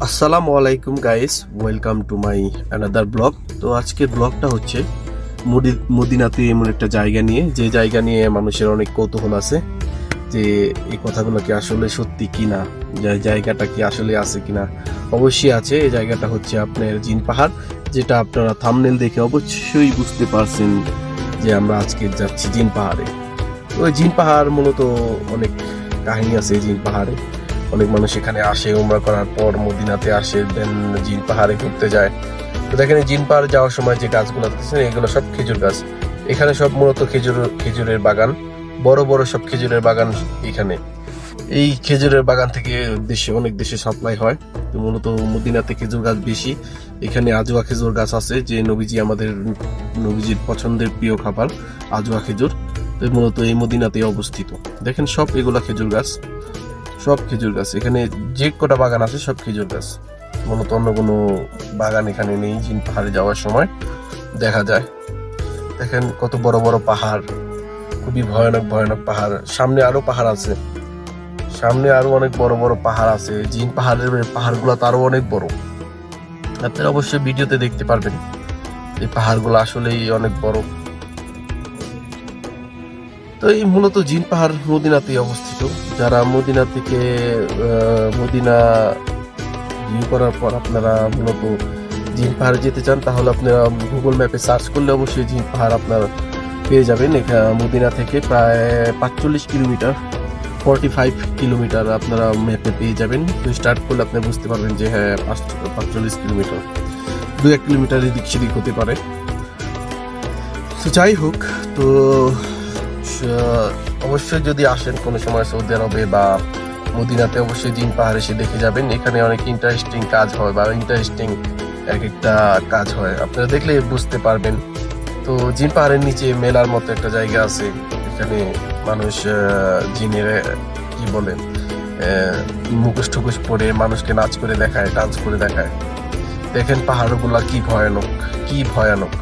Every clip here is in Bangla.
আসসালামু আলাইকুম guys welcome to my another blog তো আজকের ব্লগটা হচ্ছে মুদি- মদিনাতে এমন একটা জায়গা নিয়ে, যে জায়গা নিয়ে মানুষের অনেক কৌতূহল আছে, যে এই কথাগুলো কি আসলে সত্যি কিনা, যে জায়গাটা কি আসলে আছে কিনা। অবশ্যই আছে, এই জায়গাটা হচ্ছে আপনার জিন পাহাড়, যেটা আপনারা থামনেল দেখে অবশ্যই বুঝতে পারছেন যে আমরা আজকে যাচ্ছি জিন পাহাড়ে। ওই জিন পাহাড় মূলত অনেক কাহিনী আছে জিন পাহাড়ে। অনেক মানুষ এখানে আসে, উমরা করার পর মদিনাতে আসে দেন জিন পাহাড়ে ঘুরতে যায়। তো দেখেন জিন পাহাড়ে যাওয়ার সময় যে গাছগুলো দেখতেছেন এগুলো সব খেজুর গাছ। এখানে সব মূলত খেজুর, খেজুরের বাগান। বড় বড় সব খেজুরের বাগান এখানে। এই খেজুরের বাগান থেকে দেশে, অনেক দেশে সাপ্লাই হয়। তো মূলত মদিনাতে খেজুর গাছ বেশি। এখানে আজোয়া খেজুর গাছ আছে, যে নবীজি আমাদের নবীজির পছন্দের প্রিয় খাবার, আজোয়া খেজুর। মূলত এই মদিনাতে অবস্থিত। দেখেন সব এগুলা খেজুর গাছ, সব খেজুর গাছ। এখানে যে কটা বাগান আছে সব খেজুর গাছ। মূলত অন্য কোনো বাগান এখানে নেই, জিন পাহাড়ে যাওয়ার সময় দেখা যায়। দেখেন কত বড় বড় পাহাড়, খুবই ভয়ানক ভয়ানক পাহাড়। সামনে আরও পাহাড় আছে। সামনে আরও অনেক বড় বড় পাহাড় আছে। জিন পাহাড়ের পাহাড়গুলো তো আরও অনেক বড়। আপনারা অবশ্যই ভিডিওতে দেখতে পারবেন। এই পাহাড়গুলো আসলেই অনেক বড়। তো এই মূলত জিন পাহাড় মদিনাতেই অবস্থিত। যারা মদিনা থেকে মদিনা ভিউ করার পর আপনারা মূলত জিন পাহাড়ে যেতে চান, তাহলে আপনারা গুগল ম্যাপে সার্চ করলে অবশ্যই জিন পাহাড় আপনার পেয়ে যাবেন। এখানে মদিনা থেকে প্রায় পাঁচচল্লিশ কিলোমিটার ফর্টি ফাইভ কিলোমিটার আপনারা ম্যাপে পেয়ে যাবেন। তো স্টার্ট করলে আপনি বুঝতে পারবেন যে হ্যাঁ পাঁচ- পাঁচচল্লিশ কিলোমিটার, দু এক কিলোমিটার এদিক সেদিক হতে পারে। তো যাই হোক, তো অবশ্যই যদি আসেন কোনো সময় সৌদি আরবে বা মদিনাতে, অবশ্যই জিন পাহাড় এসে দেখে যাবেন। এখানে অনেক ইন্টারেস্টিং কাজ হয় বা ইন্টারেস্টিং এক একটা কাজ হয়। আপনারা দেখলে বুঝতে পারবেন। তো জিন পাহাড়ের নিচে মেলার মতো একটা জায়গা আছে। এখানে মানুষ জিনের, কি বলে মুখোশ টুকুশ পরে মানুষকে নাচ করে দেখায়, ডান্স করে দেখায়। দেখেন পাহাড়গুলা কি ভয়ানক কি ভয়ানক।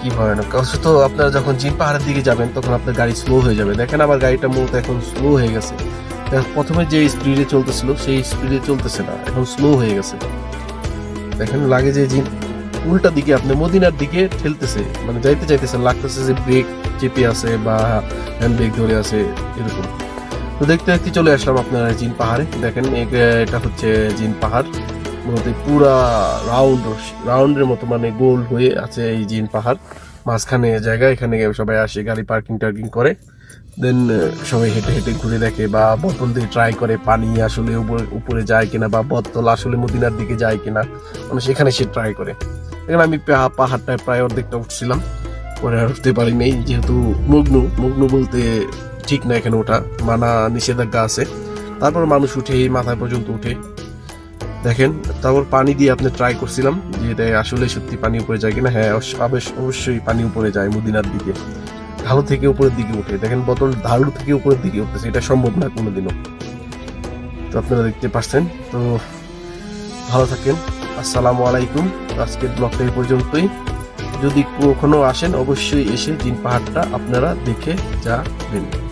কি ভয়ানক অথচ আপনারা যখন জিন পাহাড়ের দিকে যাবেন, তখন আপনার গাড়ি স্লো হয়ে যাবে। দেখেন আমার গাড়িটা মূলত এখন স্লো হয়ে গেছে। প্রথমে যে স্পিডে চলতেছিল, সেই স্পিডে চলতেছে না, এখন স্লো হয়ে গেছে। দেখেন, লাগে যে জিন উল্টা দিকে আপনি মদিনার দিকে ঠেলতেছে মানে যাইতে চাইতেছে লাগতেছে যে ব্রেক চেপে আছে বা হ্যান্ড ব্রেক ধরে আছে, এরকম। তো দেখতে দেখতে চলে আসলাম আপনার জিন পাহাড়ে। দেখেন এটা হচ্ছে জিন পাহাড়। মূলত পুরা রাউন্ড রাউন্ডের মতো মানে গোল হয়ে আছে এই জিন পাহাড়। মাঝখানে জায়গা, এখানে সবাই আসে গাড়ি পার্কিং টার্কিং করে। দেন সবাই হেঁটে হেঁটে ঘুরে দেখে বা বোতল দিয়ে ট্রাই করে পানি আসলে উপরে- উপরে যায় কিনা বা বোতল আসলে মদিনার দিকে যায় কিনা মানে সেখানে সে ট্রাই করে। এখানে আমি পাহাড়টায় প্রায় অর্ধেকটা উঠছিলাম, পরে আর উঠতে পারি যেহেতু মগ্ন মগ্ন বলতে ঠিক না এখানে ওঠা, মানা নিষেধাজ্ঞা আছে। তারপর মানুষ উঠে মাথায় পর্যন্ত উঠে। দেখেন, তারপর পানি দিয়ে আপনি ট্রাই করছিলাম যে এটা আসলে সত্যি পানি উপরে যায় কিনা। হ্যাঁ অবশ্য- অবশ্য- অবশ্যই পানি উপরে যায় মদিনার দিকে। ঢালু থেকে উপরের দিকে উঠে দেখেন, বোতল ঢালু থেকে উপরের দিকে উঠতেছে। এটা সম্ভব না কোনোদিনও। তো আপনারা দেখতে পাচ্ছেন তো ভালো থাকেন। আসসালামু আলাইকুম। আজকের ব্লগটা এই পর্যন্তই। যদি কখনো আসেন, অবশ্যই এসে জিন পাহাড়টা আপনারা দেখে যাবেন।